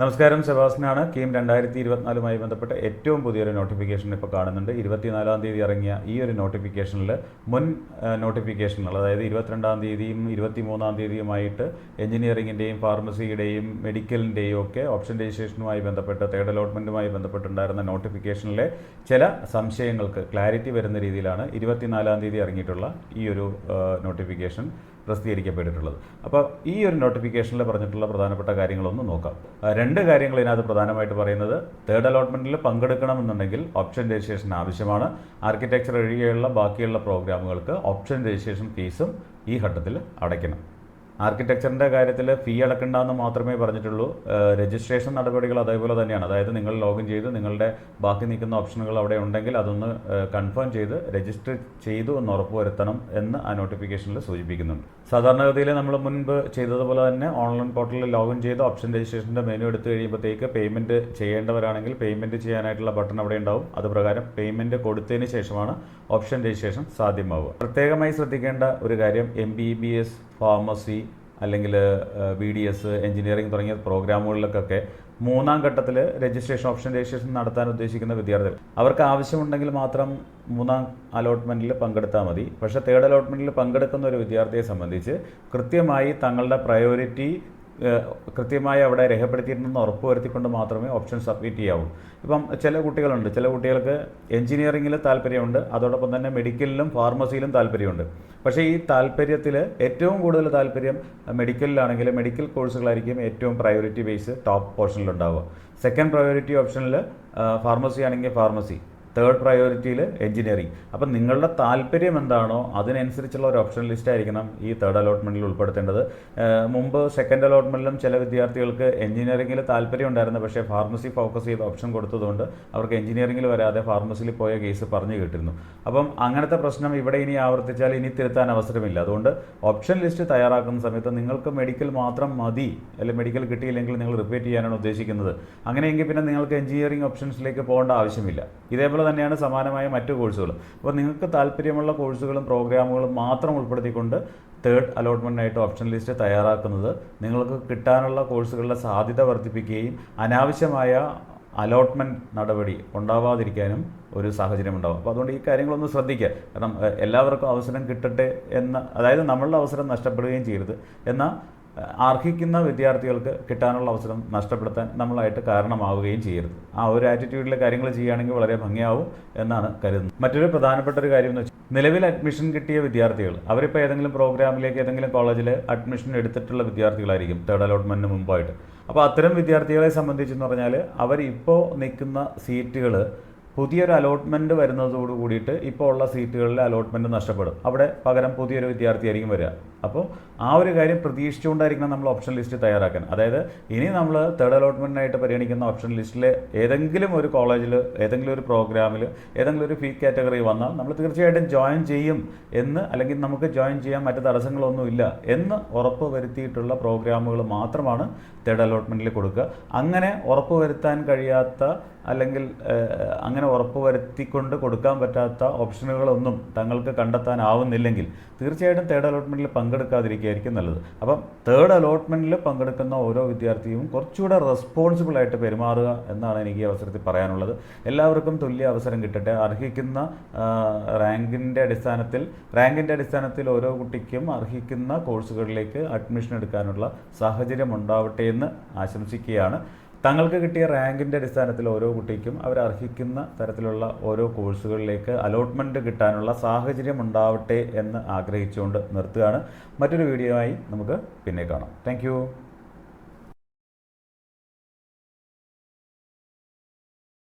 നമസ്കാരം സെബാസ്റ്റിനാണ് കീം രണ്ടായിരത്തി ഇരുപത്തിനാലുമായി ബന്ധപ്പെട്ട ഏറ്റവും പുതിയൊരു നോട്ടിഫിക്കേഷൻ ഇപ്പോൾ കാണുന്നുണ്ട്. ഇരുപത്തിനാലാം തീയതി ഇറങ്ങിയ ഈ ഒരു നോട്ടിഫിക്കേഷനിൽ മുൻ നോട്ടിഫിക്കേഷനിൽ അതായത് ഇരുപത്തിരണ്ടാം തീയതിയും ഇരുപത്തിമൂന്നാം തീയതിയുമായിട്ട് എഞ്ചിനീയറിങ്ങിന്റെയും ഫാർമസിയുടെയും മെഡിക്കലിന്റെയും ഒക്കെ ഓപ്ഷൻ രജിസ്ട്രേഷനുമായി ബന്ധപ്പെട്ട് തേർഡ് അലോട്ട്മെന്റുമായി ബന്ധപ്പെട്ടുണ്ടായിരുന്ന നോട്ടിഫിക്കേഷനിലെ ചില സംശയങ്ങൾക്ക് ക്ലാരിറ്റി വരുന്ന രീതിയിലാണ് ഇരുപത്തിനാലാം തീയതി ഇറങ്ങിയിട്ടുള്ള ഈ ഒരു നോട്ടിഫിക്കേഷൻ പ്രസിദ്ധീകരിക്കപ്പെട്ടിട്ടുള്ളത്. അപ്പോൾ ഈ ഒരു നോട്ടിഫിക്കേഷനിൽ പറഞ്ഞിട്ടുള്ള പ്രധാനപ്പെട്ട കാര്യങ്ങളൊന്ന് നോക്കാം. രണ്ട് കാര്യങ്ങൾ ഇതിനകത്ത് പ്രധാനമായിട്ട് പറയുന്നത് തേർഡ് അലോട്ട്മെന്റിൽ പങ്കെടുക്കണമെന്നുണ്ടെങ്കിൽ ഓപ്ഷൻ രജിസ്ട്രേഷൻ ആവശ്യമാണ്. ആർക്കിടെക്ചർ ഒഴികെയുള്ള ബാക്കിയുള്ള പ്രോഗ്രാമുകൾക്ക് ഓപ്ഷൻ രജിസ്ട്രേഷൻ ഫീസും ഈ ഘട്ടത്തിൽ അടയ്ക്കണം. ആർക്കിടെക്ചറിന്റെ കാര്യത്തിൽ ഫീ അടക്കണ്ടെന്ന് മാത്രമേ പറഞ്ഞിട്ടുള്ളൂ. രജിസ്ട്രേഷൻ നടപടികൾ അതേപോലെ തന്നെയാണ്. അതായത് നിങ്ങൾ ലോഗിൻ ചെയ്ത് നിങ്ങളുടെ ബാക്കി നിൽക്കുന്ന ഓപ്ഷനുകൾ അവിടെ ഉണ്ടെങ്കിൽ അതൊന്ന് കൺഫേം ചെയ്ത് രജിസ്റ്റർ ചെയ്തു എന്ന് ഉറപ്പുവരുത്തണം എന്ന് ആ നോട്ടിഫിക്കേഷനിൽ സൂചിപ്പിക്കുന്നുണ്ട്. സാധാരണഗതിയിൽ നമ്മൾ മുൻപ് ചെയ്തതുപോലെ തന്നെ ഓൺലൈൻ പോർട്ടലിൽ ലോഗിൻ ചെയ്ത് ഓപ്ഷൻ രജിസ്ട്രേഷന്റെ മെനു എടുത്തു കഴിയുമ്പോഴത്തേക്ക് പേയ്മെന്റ് ചെയ്യേണ്ടവരാണെങ്കിൽ പേയ്മെന്റ് ചെയ്യാനായിട്ടുള്ള ബട്ടൺ അവിടെ ഉണ്ടാവും. അത് പ്രകാരം പേയ്മെന്റ് കൊടുത്തതിന് ശേഷമാണ് ഓപ്ഷൻ രജിസ്ട്രേഷൻ സാധ്യമാവുക. പ്രത്യേകമായി ശ്രദ്ധിക്കേണ്ട ഒരു കാര്യം M B B S pharmacy അല്ലെങ്കിൽ ബി ഡി എസ് എഞ്ചിനീയറിംഗ് തുടങ്ങിയ പ്രോഗ്രാമുകളിലൊക്കെ മൂന്നാം ഘട്ടത്തിൽ രജിസ്ട്രേഷൻ ഓപ്ഷൻ രജിസ്ട്രേഷൻ നടത്താൻ ഉദ്ദേശിക്കുന്ന വിദ്യാർത്ഥികൾ. അവർക്ക് ആവശ്യമുണ്ടെങ്കിൽ മാത്രം മൂന്നാം അലോട്ട്മെന്റിൽ പങ്കെടുത്താൽ മതി. പക്ഷേ തേർഡ് അലോട്ട്മെന്റിൽ പങ്കെടുക്കുന്ന ഒരു വിദ്യാർത്ഥിയെ സംബന്ധിച്ച് കൃത്യമായി തങ്ങളുടെ പ്രയോറിറ്റി കൃത്യമായി അവിടെ രേഖപ്പെടുത്തിയിട്ടുണ്ടെന്ന് ഉറപ്പ് വരുത്തിക്കൊണ്ട് മാത്രമേ ഓപ്ഷൻ സബ്മിറ്റ് ചെയ്യാവൂ. ഇപ്പം ചില കുട്ടികളുണ്ട്. ചില കുട്ടികൾക്ക് എഞ്ചിനീയറിംഗിൽ താല്പര്യമുണ്ട്. അതോടൊപ്പം തന്നെ മെഡിക്കലിലും ഫാർമസിയിലും താല്പര്യമുണ്ട്. പക്ഷേ ഈ താല്പര്യത്തിൽ ഏറ്റവും കൂടുതൽ താല്പര്യം മെഡിക്കലിലാണെങ്കിൽ മെഡിക്കൽ കോഴ്സുകളായിരിക്കും ഏറ്റവും പ്രയോറിറ്റി ബേസ് ടോപ്പ് പോർഷനിലുണ്ടാവുക സെക്കൻഡ് പ്രയോറിറ്റി ഓപ്ഷനിൽ ഫാർമസി ആണെങ്കിൽ ഫാർമസി തേർഡ് പ്രയോറിറ്റിയിൽ എഞ്ചിനീയറിംഗ് അപ്പം നിങ്ങളുടെ താല്പര്യം എന്താണോ അതിനനുസരിച്ചുള്ള ഒരു ഓപ്ഷൻ ലിസ്റ്റ് ആയിരിക്കണം ഈ തേർഡ് അലോട്ട്മെന്റിൽ ഉൾപ്പെടുത്തേണ്ടത്. മുമ്പ് സെക്കൻഡ് അലോട്ട്മെന്റിലും ചില വിദ്യാർത്ഥികൾക്ക് എഞ്ചിനീയറിംഗിൽ താല്പര്യം ഉണ്ടായിരുന്നു. പക്ഷേ ഫാർമസി ഫോക്കസ് ചെയ്ത് ഓപ്ഷൻ കൊടുത്തതുകൊണ്ട് അവർക്ക് എഞ്ചിനീയറിംഗിൽ വരാതെ ഫാർമസിയിൽ പോയ കേസ് പറഞ്ഞു കേട്ടിരുന്നു. അപ്പം അങ്ങനത്തെ പ്രശ്നം ഇവിടെ ഇനി ആവർത്തിച്ചാൽ ഇനി തിരുത്താൻ അവസരമില്ല. അതുകൊണ്ട് ഓപ്ഷൻ ലിസ്റ്റ് തയ്യാറാക്കുന്ന സമയത്ത് നിങ്ങൾക്ക് മെഡിക്കൽ മാത്രം മതി അല്ലെങ്കിൽ മെഡിക്കൽ കിട്ടിയില്ലെങ്കിൽ നിങ്ങൾ റിപ്പീറ്റ് ചെയ്യാനാണ് ഉദ്ദേശിക്കുന്നത്. അങ്ങനെയെങ്കിൽ പിന്നെ നിങ്ങൾക്ക് എഞ്ചിനീയറിംഗ് ഓപ്ഷൻസിലേക്ക് പോകേണ്ട ആവശ്യമില്ല. ഇതേപോലെ തന്നെയാണ് സമാനമായ മറ്റു കോഴ്സുകളും. അപ്പോൾ നിങ്ങൾക്ക് താല്പര്യമുള്ള കോഴ്സുകളും പ്രോഗ്രാമുകളും മാത്രം ഉൾപ്പെടുത്തിക്കൊണ്ട് തേർഡ് അലോട്ട്മെന്റിനായിട്ട് ഓപ്ഷൻ ലിസ്റ്റ് തയ്യാറാക്കുന്നത് നിങ്ങൾക്ക് കിട്ടാനുള്ള കോഴ്സുകളുടെ സാധ്യത വർദ്ധിപ്പിക്കുകയും അനാവശ്യമായ അലോട്ട്മെന്റ് നടപടി ഉണ്ടാവാതിരിക്കാനും ഒരു സാഹചര്യം ഉണ്ടാവും. അപ്പോൾ അതുകൊണ്ട് ഈ കാര്യങ്ങളൊന്ന് ശ്രദ്ധിക്കുക. കാരണം എല്ലാവർക്കും അവസരം കിട്ടട്ടെ എന്ന അതായത് നമ്മളുടെ അവസരം നഷ്ടപ്പെടുകയും ചെയ്യരുത്. എന്നാൽ അർഹിക്കുന്ന വിദ്യാർത്ഥികൾക്ക് കിട്ടാനുള്ള അവസരം നഷ്ടപ്പെടുത്താൻ നമ്മളായിട്ട് കാരണമാവുകയും ചെയ്യരുത്. ആ ഒരു ആറ്റിറ്റ്യൂഡിലെ കാര്യങ്ങൾ ചെയ്യുകയാണെങ്കിൽ വളരെ ഭംഗിയാവും എന്നാണ് കരുതുന്നത്. മറ്റൊരു പ്രധാനപ്പെട്ട ഒരു കാര്യം എന്ന് വെച്ചാൽ നിലവിൽ അഡ്മിഷൻ കിട്ടിയ വിദ്യാർത്ഥികൾ അവരിപ്പോൾ ഏതെങ്കിലും പ്രോഗ്രാമിലേക്ക് ഏതെങ്കിലും കോളേജിൽ അഡ്മിഷൻ എടുത്തിട്ടുള്ള വിദ്യാർത്ഥികളായിരിക്കും തേർഡ് അലോട്ട്മെന്റിന് മുമ്പായിട്ട്. അപ്പോൾ അത്തരം വിദ്യാർത്ഥികളെ സംബന്ധിച്ചെന്ന് പറഞ്ഞാൽ അവരിപ്പോൾ നിൽക്കുന്ന സീറ്റുകൾ പുതിയൊരു അലോട്ട്മെന്റ് വരുന്നതോട് കൂടിയിട്ട് ഇപ്പോൾ ഉള്ള സീറ്റുകളിലെ അലോട്ട്മെന്റ് നഷ്ടപ്പെടും. അവിടെ പകരം പുതിയൊരു വിദ്യാർത്ഥിയായിരിക്കും വരിക. അപ്പോൾ ആ ഒരു കാര്യം പ്രതീക്ഷിച്ചുകൊണ്ടായിരിക്കണം നമ്മൾ ഓപ്ഷൻ ലിസ്റ്റ് തയ്യാറാക്കാൻ. അതായത് ഇനി നമ്മൾ തേർഡ് അലോട്ട്മെന്റിനായിട്ട് പരിഗണിക്കുന്ന ഓപ്ഷൻ ലിസ്റ്റിലെ ഏതെങ്കിലും ഒരു കോളേജിൽ ഏതെങ്കിലും ഒരു പ്രോഗ്രാമിൽ ഏതെങ്കിലും ഒരു ഫീ കാറ്റഗറി വന്നാൽ നമ്മൾ തീർച്ചയായിട്ടും ജോയിൻ ചെയ്യും എന്ന് അല്ലെങ്കിൽ നമുക്ക് ജോയിൻ ചെയ്യാൻ മറ്റു തടസ്സങ്ങളൊന്നുമില്ല എന്ന് ഉറപ്പ് വരുത്തിയിട്ടുള്ള പ്രോഗ്രാമുകൾ മാത്രമാണ് തേർഡ് അലോട്ട്മെന്റിൽ കൊടുക്കുക. അങ്ങനെ ഉറപ്പ് വരുത്താൻ കഴിയാത്ത അല്ലെങ്കിൽ അങ്ങനെ ഉറപ്പ് വരുത്തിക്കൊണ്ട് കൊടുക്കാൻ പറ്റാത്ത ഓപ്ഷനുകളൊന്നും തങ്ങൾക്ക് കണ്ടെത്താനാവുന്നില്ലെങ്കിൽ തീർച്ചയായിട്ടും തേർഡ് അലോട്ട്മെന്റിൽ പങ്കെടുക്കാതിരിക്കുകയായിരിക്കും നല്ലത്. അപ്പം തേർഡ് അലോട്ട്മെന്റിൽ പങ്കെടുക്കുന്ന ഓരോ വിദ്യാർത്ഥിയും കുറച്ചുകൂടെ റെസ്പോൺസിബിൾ ആയിട്ട് പെരുമാറുക എന്നാണ് എനിക്ക് ഈ അവസരത്തിൽ പറയാനുള്ളത്. എല്ലാവർക്കും തുല്യ അവസരം കിട്ടട്ടെ. അർഹിക്കുന്ന റാങ്കിന്റെ അടിസ്ഥാനത്തിൽ റാങ്കിന്റെ അടിസ്ഥാനത്തിൽ ഓരോ കുട്ടിക്കും അർഹിക്കുന്ന കോഴ്സുകളിലേക്ക് അഡ്മിഷൻ എടുക്കാനുള്ള സാഹചര്യം ഉണ്ടാവട്ടെ എന്ന് ആശംസിക്കുകയാണ്. തങ്ങൾക്ക് കിട്ടിയ റാങ്കിന്റെ അടിസ്ഥാനത്തിൽ ഓരോ കുട്ടിക്കും അവർ അർഹിക്കുന്ന തരത്തിലുള്ള ഓരോ കോഴ്സുകളിലേക്ക് അലോട്ട്മെന്റ് കിട്ടാനുള്ള സാഹചര്യം ഉണ്ടാവട്ടെ എന്ന് ആഗ്രഹിച്ചുകൊണ്ട് നിർത്തുകയാണ്. മറ്റൊരു വീഡിയോ ആയി നമുക്ക് പിന്നെ കാണാം. താങ്ക്